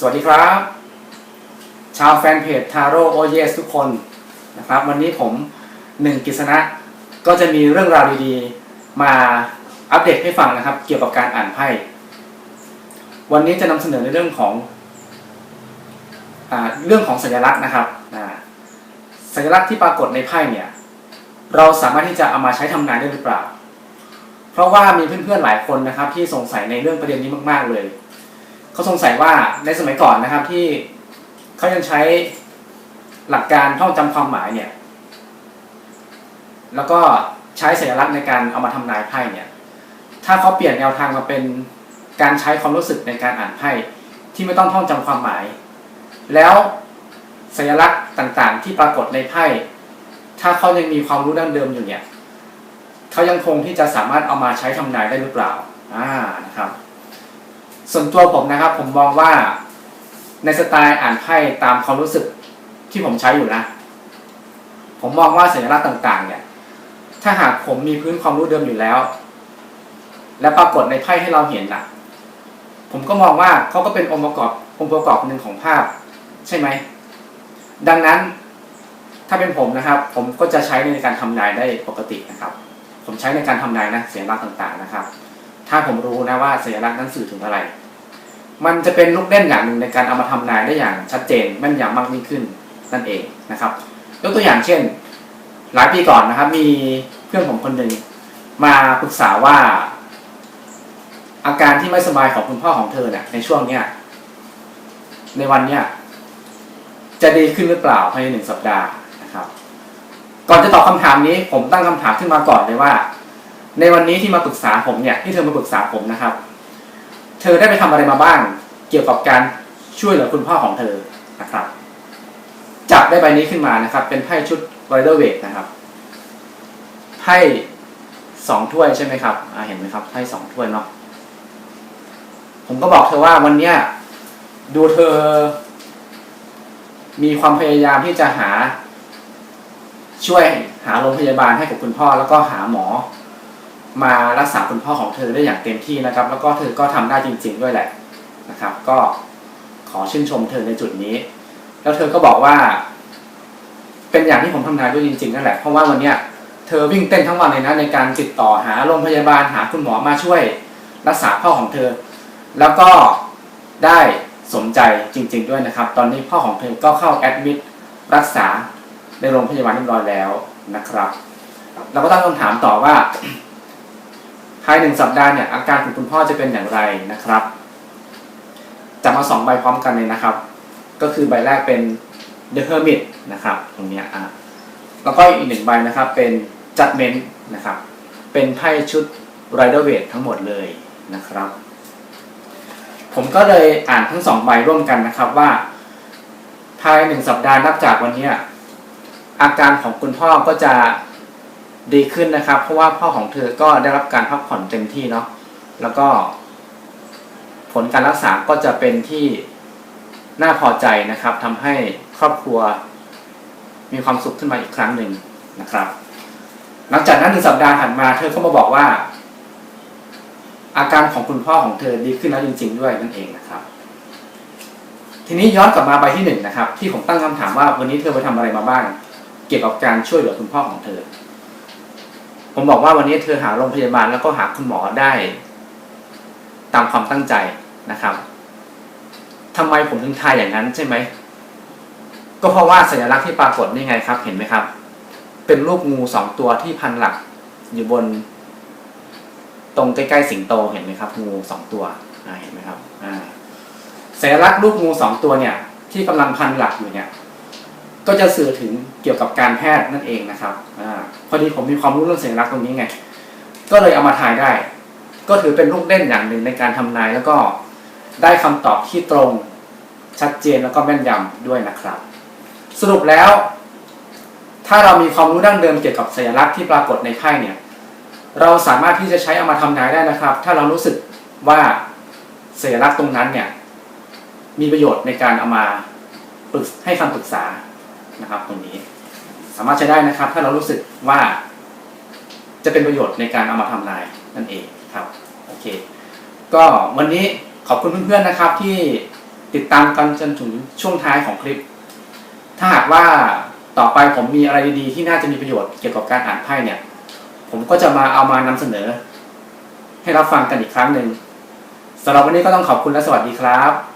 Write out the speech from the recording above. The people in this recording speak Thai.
สวัสดีครับ ชาวแฟนเพจทาโร่โอเยสทุกคนนะครับ วันนี้ผมหนึ่งกิษณะก็จะมีเรื่องราวดีๆ มาอัปเดตให้ฟังนะครับ เกี่ยวกับการอ่านไพ่วันนี้จะนำเสนอในเรื่องของอเรื่องของสัญลักษณ์นะครับสัญลักษณ์ที่ปรากฏในไพ่เนี่ย เราสามารถที่จะเอามาใช้ทำนายได้หรือเปล่า เพราะว่ามีเพื่อนๆหลายคนนะครับ ที่สงสัยในเรื่องประเด็นนี้มาก ๆเลย เขาสงสัยว่าในสมัยก่อนนะครับที่เขายังใช้หลักการท่องจำความหมายเนี่ย แล้วก็ใช้สัญลักษณ์ในการเอามาทำนายไพ่เนี่ย ถ้าเขาเปลี่ยนแนวทางมาเป็นการใช้ความรู้สึกในการอ่านไพ่ที่ไม่ต้องท่องจำความหมาย แล้วสัญลักษณ์ต่างๆ ที่ปรากฏในไพ่ ถ้าเขายังมีความรู้ดั้งเดิมอยู่เนี่ย เขายังคงที่จะสามารถเอามาใช้ทำนายได้หรือเปล่า อ่า นะครับ ส่วนตัวผมนะครับ ผมมองว่าในสไตล์อ่านไพ่ตามความรู้สึกที่ผมใช้อยู่นะ ผมมองว่าสัญลักษณ์ต่าง ๆ เนี่ย ถ้าหากผมมีพื้นความรู้เดิมอยู่แล้ว และปรากฏในไพ่ให้เราเห็นนะผมก็มองว่าเขาก็เป็นองค์ประกอบองค์ประกอบหนึ่งของภาพ ใช่ไหม ดังนั้นถ้าเป็นผมนะครับ ผมก็จะใช้ในการทำนายได้ปกตินะครับ ผมใช้ในการทำนายนะสัญลักษณ์ต่างๆนะครับ ถ้าผมรู้นะว่าสัญลักษณ์นั้นสื่อถึงอะไร มันจะเป็นลูกเล่นอย่างหนึ่งในการเอามาทำนายได้อย่างชัดเจนแม่นยำมากยิ่งขึ้นนั่นเองนะครับยกตัวอย่างเช่น หลายปีก่อนนะครับ มีเพื่อนผมคนหนึ่งมาปรึกษาว่า อาการที่ไม่สบายของคุณพ่อของเธอเนี่ยในช่วงเนี้ยในวันเนี้ยจะดีขึ้นหรือเปล่าภายในหนึ่งสัปดาห์นะครับ ก่อนจะตอบคำถามนี้ ผมตั้งคำถามขึ้นมาก่อนเลยว่า ในวันนี้ที่มาปรึกษาผมเนี่ยที่เธอมาปรึกษาผมนะครับ ธอได้ไปทำอะไรมาบ้าง เกี่ยวกับการช่วยเหลือคุณพ่อของเธอนะครับ จับได้ใบนี้ขึ้นมานะครับ เป็นไพ่ชุดไรเดอร์เวทนะครับไพ่สองถ้วยใช่ไหมครับเห็นไหมครับไพ่สองถ้วยเนาะผมก็บอกเธอว่าวันเนี้ยดูเธอ มีความพยายามที่จะหา ช่วยหาโรงพยาบาลให้กับคุณพ่อแล้วก็หาหมอ มารักษาคุณพ่อของเธอได้อย่างเต็มที่นะครับ แล้วก็เธอก็ทำได้จริง ๆ ด้วยแหละนะครับ ก็ขอชื่นชมเธอในจุดนี้ แล้วเธอก็บอกว่า เป็นอย่างที่ผมทำนายด้วยจริงๆนั่นแหละเพราะว่าวันเนี้ยเธอวิ่งเต้นทั้งวันเลยนะในการติดต่อหาโรงพยาบาลหาคุณหมอมาช่วยรักษาพ่อของเธอ แล้วก็ได้สมใจจริง ๆ ด้วยนะครับ ตอนนี้พ่อของเธอก็เข้าแอดมิดรักษาในโรงพยาบาลเรียบร้อยแล้วนะครับ เราก็ตั้งคำถามต่อว่า ภายหนึ่งสัปดาห์เนี่ยอาการของคุณพ่อจะเป็นอย่างไรนะครับจะมาสองใบพร้อมกันเลยนะครับ ก็คือใบแรกเป็น The Hermit นะครับตรงเนี้ยอะแล้วก็อีกหนึ่งใบนะครับเป็น Judgment นะครับเป็นไพ่ชุด Rider Waite ทั้งหมดเลยนะครับ ผมก็เลยอ่านทั้งสองใบร่วมกันนะครับว่า ภายหนึ่งสัปดาห์นับจากวันนี้อาการของคุณพ่อก็จะ ดีขึ้นนะครับ เพราะว่าพ่อของเธอก็ได้รับการพักผ่อนเต็มที่เนาะแล้วก็ ผลการรักษาก็จะเป็นที่น่าพอใจนะครับทำให้ครอบครัว มีความสุขขึ้นมาอีกครั้งหนึ่งนะครับ หลังจากนั้นหนึ่งสัปดาห์ผ่านมา เธอก็มาบอกว่า อาการของคุณพ่อของเธอดีขึ้นแล้วจริง ๆ ด้วยนั่นเองนะครับ ทีนี้ย้อนกลับมาใบที่หนึ่งนะครับ ที่ผมตั้งคำถามว่าวันนี้เธอไปทำอะไรมาบ้าง เกี่ยวกับการช่วยเหลือคุณพ่อของเธอ ผมบอกว่าวันนี้เธอหาโรงพยาบาลแล้วก็หาคุณหมอได้ ตามความตั้งใจนะครับทำไมผมถึงทายอย่างนั้นใช่ไหม ก็เพราะว่าสัญลักษณ์ที่ปรากฏนี่ไงครับ เห็นไหมครับ เป็นรูปงูสองตัวที่พันหลักอยู่บน ตรงใกล้ๆสิงโตเห็นไหมครับ งูสองตัวเห็นไหมครับสัญลักษณ์รูปงูสองตัวเนี่ย ที่กำลังพันหลักอยู่เนี่ย ก็จะสื่อถึงเกี่ยวกับการแพทย์นั่นเองนะครับอาพอดีผมมีความรู้เรื่องสัญลักษณ์ตรงนี้ไง ก็เลยเอามาถ่ายได้ ก็ถือเป็นลูกเล่นอย่างหนึ่งในการทำนายแล้วก็ได้คำตอบที่ตรงชัดเจนแล้วก็แม่นยำด้วยนะครับ สรุปแล้ว ถ้าเรามีความรู้ดั้งเดิมเกี่ยวกับสัญลักษณ์ที่ปรากฏในไพ่เนี่ย เราสามารถที่จะใช้เอามาทำนายได้นะครับ ถ้าเรารู้สึกว่าสัญลักษณ์ตรงนั้นเนี่ยมีประโยชน์ในการเอามาปรึกให้คำปรึกษา นะครับตรงนี้ สามารถใช้ได้นะครับ ถ้าเรารู้สึกว่าจะเป็นประโยชน์ในการเอามาทำนายนั่นเองครับโอเค ก็วันนี้ขอบคุณเพื่อนๆนะครับ ที่ติดตามกันจนถึงช่วงท้ายของคลิป ถ้าหากว่าต่อไปผมมีอะไรดีๆที่น่าจะมีประโยชน์เกี่ยวกับการอ่านไพ่เนี่ย ผมก็จะมาเอามานำเสนอ ให้รับฟังกันอีกครั้งหนึ่งสำหรับวันนี้ก็ต้องขอบคุณและสวัสดีครับ